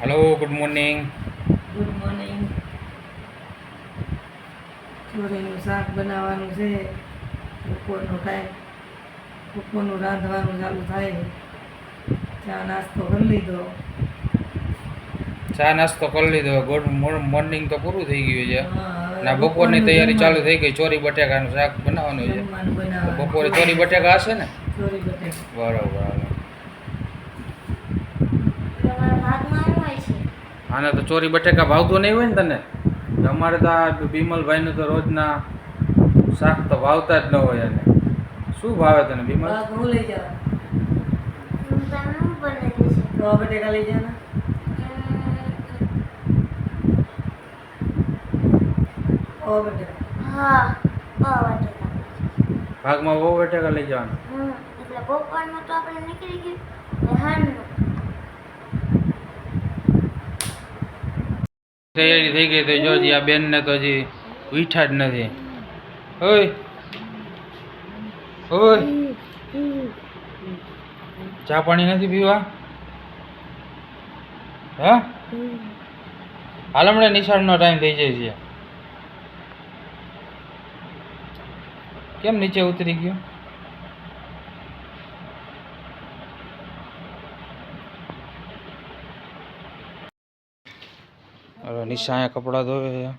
Hello good morning good morning ચોરીનું શાક બનાવવાનું છે. બપોરનો ટાઈમ બપોરનું રાંધવાનું ચાલુ થાય. ચા નાસ્તો કરી લીધો. ચા નાસ્તો કરી લીધો. ગુડ મોર્નિંગ તો પૂરું થઈ ગયું છે. ના બપોરની તૈયારી ચાલુ થઈ ગઈ. ચોરી બટેકાનું શાક બનાવવાનું છે. બપોરે ચોરી બટેકા હશે ને? ચોરી બટેકા. બરોબર હાલો. તમારા ભાગમાં શું હોય છે આને તો ચોરી બટેકા ભાવતું નહીં હોય ને તને? અમારે તો આ બિમલભાઈનું તો રોજના શાક તો ભાવતા જ ન હોય એને. શું ભાવે તને બિમલ? હું લઈ જવા બટેકા લઈ હા ભાગમાં બહુ બટેકા લઈ જવાના? એટલે બપોરનું તો આપણે નીકળી ગયું. તૈયારી થઈ ગઈ તો જોજી આ બેનને તો હજી ઉઠ્યા જ નથી. ઓય. ઓય. ચા પાણી નથી પીવા? હા? હાલ હમણાં નિશાળનો ટાઈમ થઈ જાય છે. કેમ નીચે ઉતરી ગયો? હવે નિશા અહીંયા કપડાં ધોવે છે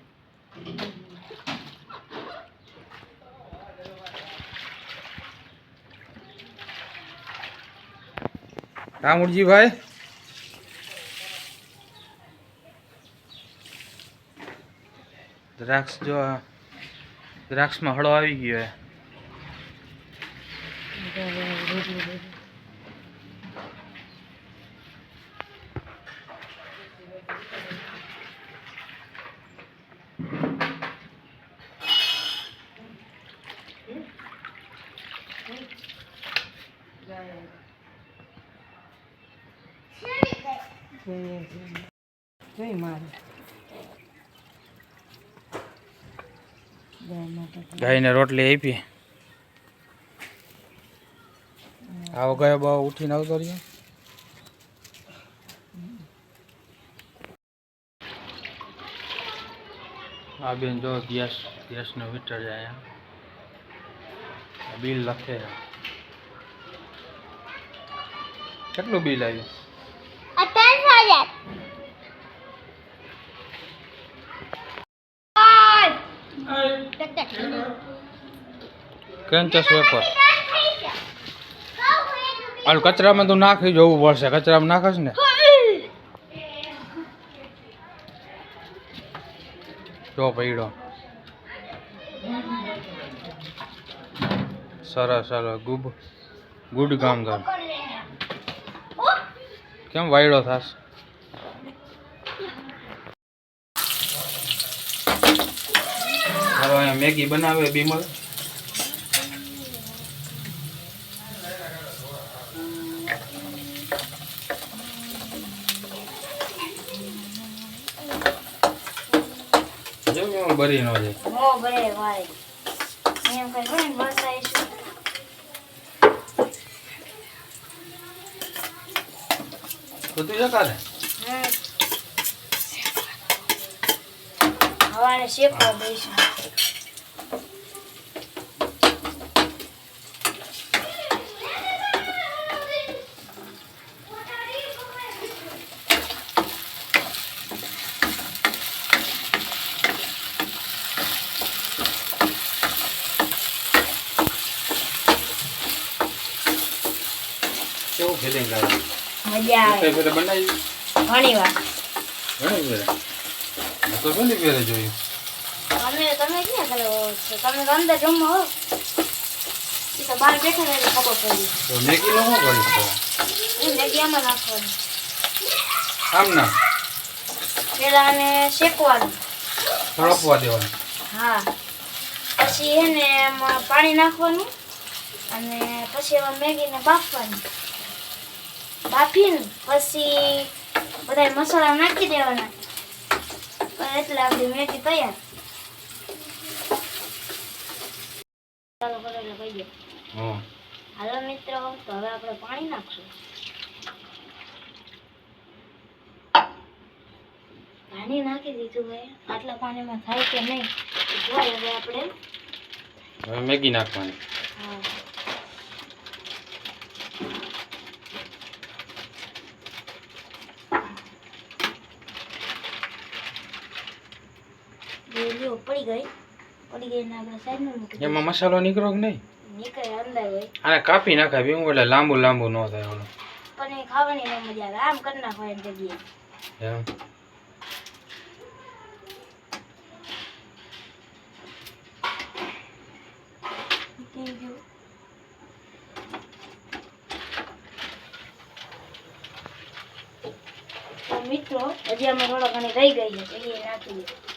રામુરજીભાઈ દ્રાક્ષ જો આ દ્રાક્ષમાં હળો આવી ગયો જોઈ મારે. ગાયને રોટલી આપી. આવો ગયો બહુ ઉઠીને આવતો રહ્યો. આ બેન જો ગેસ, ગેસનો મીટર છે અહીંયા બિલ લખે. કેટલું બિલ આવ્યું? ક્રંચસ વેપર હાલ કચરામાં તું નાખી જવું પડશે. કચરામાં નાખસ ને? જો પૈડો સરસ સરસ. ગુબ ગુડ કામ કામ કેમ વાયડો થાશ? મેગી બનાવે બીમલ. જો એમાં બરી નો છે હો બરે ભાઈ એમ કઈ ઘણી બસાઈશું બધું જકારે હમ. હવારે શેકવા દઈશું કેવું ફિલિંગ આવે? મજા આવે. ફેરે બનાવી ઘણી વાર. ઘણી ફેરે મેં તો પહેલી ફેરે જોયું તમે તમે ક્યાં કરો છો તમે તો અંદર જમવા હો. તો બહાર બેઠા ને ખબર પડી. તો મેગીનું શું કરીશ તો એ મેગી આમાં નાખવાની. આમ ના. પેલા આને શેકવાનું. તળપવા દેવાનું. હા. પછી એને પાણી નાખવાનું અને પછી એમાં મેગીને બાફવાની. બાફીને પછી બધા મસાલા નાખી દેવાના. એટલે આપણી મેગી તૈયાર. ચાલો કરો એટલે કહીએ હં. હાલો મિત્રો તો હવે આપણે પાણી નાખશું. પાણી નાખી દીધું ભાઈ આટલા પાણીમાં થાય કે નહીં? હવે આપણે. હવે મેગી નાખવાની. હા જો પડી ગઈ પડી ગઈ ને આપણે સાઈડમાં મૂકી દીધી. એમાં મસાલો નીકળો કે નહીં નીકળે અંદર હોય આને કાપી નાખાય બી હું એટલે લાંબુ લાંબુ ન થાય ઓલું પણ એ ખાવાની ન મજા આવે આમ કરી નાખો એની જગ્યાએ એમ થઈ ગયું તો મિત્રો હજી અમે થોડા ઘણી રહી ગઈ છે તો એ નાખી દઈએ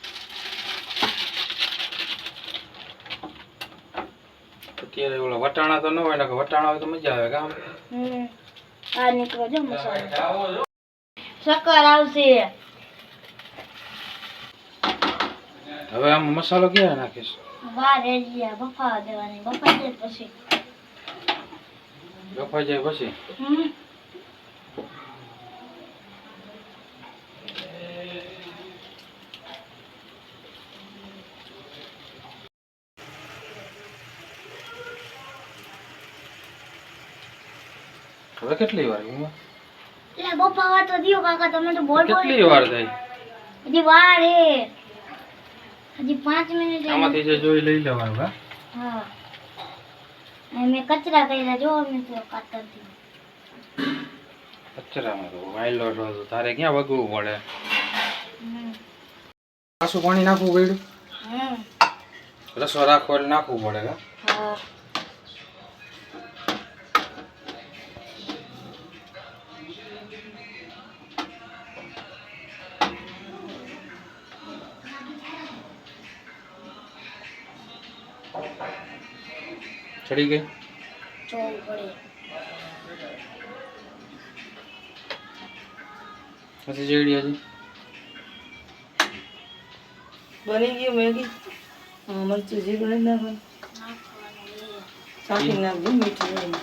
અત્યારે ઓલા વટાણા તો ન હોય ને વટાણા હોય તો મજા આવે કામ આ નીકળો જો મસાલો. શક્કર આવશે. હવે આમ મસાલો ક્યાં નાખીશ? બહાર ગયા બફાવા દેવાની. બફાઈ જાય પછી. બફાઈ જાય પછી? હમ. હવે કેટલી વાર એમાં? એટલે વાત તો દિયો કાકા તમે તો બોલ બોલ. કેટલી વાર થઈ? હજી વાર હે. હજી 5 મિનિટ આમાંથી જે જોઈ લઈ લેવાનું હા? મેં કચરા કર્યા જો કાતરથી કચરામાં તો વાયલો છો તો તારે ક્યાં વગવું પડે? હમ. પાછું પાણી નાખવું પડ્યું? હમ. રસો રાખવો નાખવું પડે હા. ચડી ગઈ? પછી જેડી હજી? બની ગયું મેગી? હા મરચું જીરું નથી નાખવાનું. ચાખી નાખજો મીઠું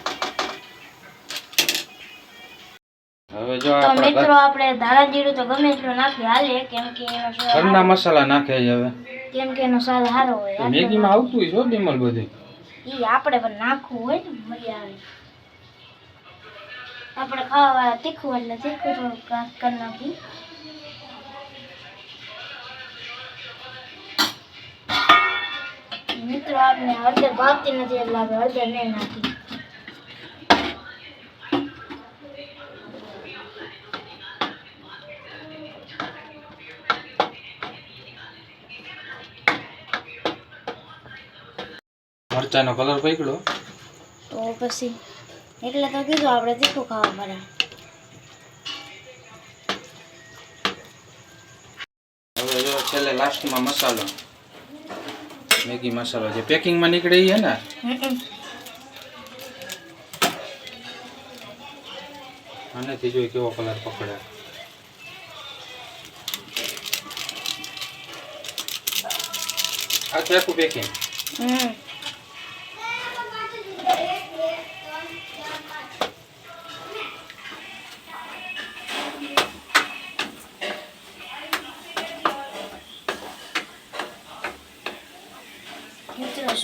હવે જો તો મિત્રો આપણે ધાણા જીરું તો ગમે એટલું નાખી હાલે કેમ કે ઘરના મસાલા નાખે છે હવે. કેમ કે એનો સ્વાદ સારો હોય મેગીમાં આવતું હોય છો બીમલ બધું. ઈ આપણે પણ નાખવું હોય ને મજા આવે. આપણે ખાવા વાળા તીખું એટલે તીખું થોડુંક કરી નાખી મિત્રો આપણે હળદર ભાવતી નથી એટલે આપણે હળદર નહીં નાખી મરચાનો કલર પકડો. તો પછી એટલે તો કીધું આપણે તીખું ખાવા મળે. હવે જો છેલ્લે લાસ્ટમાં મસાલો. મેગી મસાલો જે પેકિંગમાં નીકળે ઈ ને? આનેથી જોઈ કેવો કલર પકડે? આ છે આખું પેકિંગ હમ.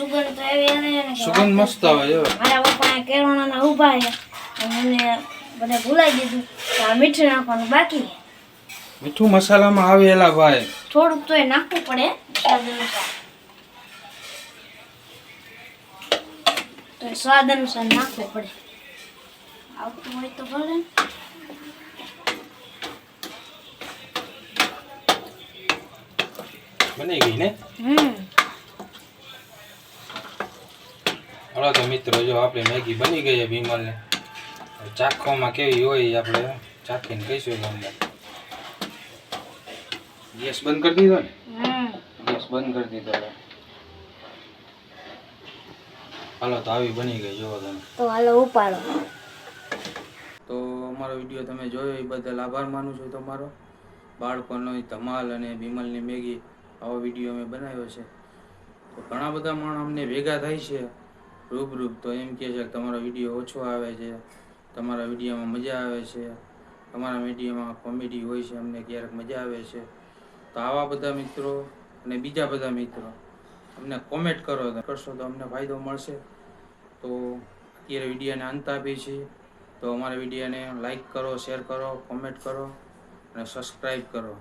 સુગંધ તો એવી આવે સુગંધ મસ્ત આવે જો મારા પપ્પા કેળવણાના ઊભા છે મને બધા ભૂલાઈ દીધું. કે આ મીઠું નાખવાનું બાકી છે. મીઠું મસાલામાં આવે એલા ભાઈ. થોડુંક તો એ નાખવું પડે સ્વાદ અનુસાર. તો સ્વાદ અનુસાર નાખવું પડે. આવતું હોય તો ભલે. બની ગઈ ને? હમ. હલો તો મિત્રો જો આપણી મેગી બની ગઈ છે બીમલને ચાખવામાં કેવી હોય આપણે ચાખીને કહીશું તમને ગેસ બંધ કરી દીધો ને? ગેસ બંધ કરી દીધો હાલો તો આવી બની ગઈ જોવો તમે. તો હાલો ઉપાડો. તો અમારો વીડિયો તમે જોયો એ બદલ આભાર માનું છું તમારો. બાળકોનો ધમાલ અને બિમલની મેગી આવો વીડિયો અમે બનાવ્યો છે. તો ઘણા બધા માણસ અમને ભેગા થાય છે. રૂબરૂપ તો એમ કહે છે કે તમારો વીડિયો ઓછો આવે છે, તમારા વિડીયોમાં મજા આવે છે, તમારા વિડીયોમાં કોમેડી હોય છે, અમને ક્યારેક મજા આવે છે. તો આવા બધા મિત્રો અને બીજા બધા મિત્રો, અમને કોમેન્ટ કરો કરશો તો અમને ફાયદો મળશે. તો અત્યારે વિડીયોને અંત આપીએ છીએ. તો અમારા વિડીયોને લાઈક કરો શેર કરો કોમેન્ટ કરો અને સબસ્ક્રાઈબ કરો.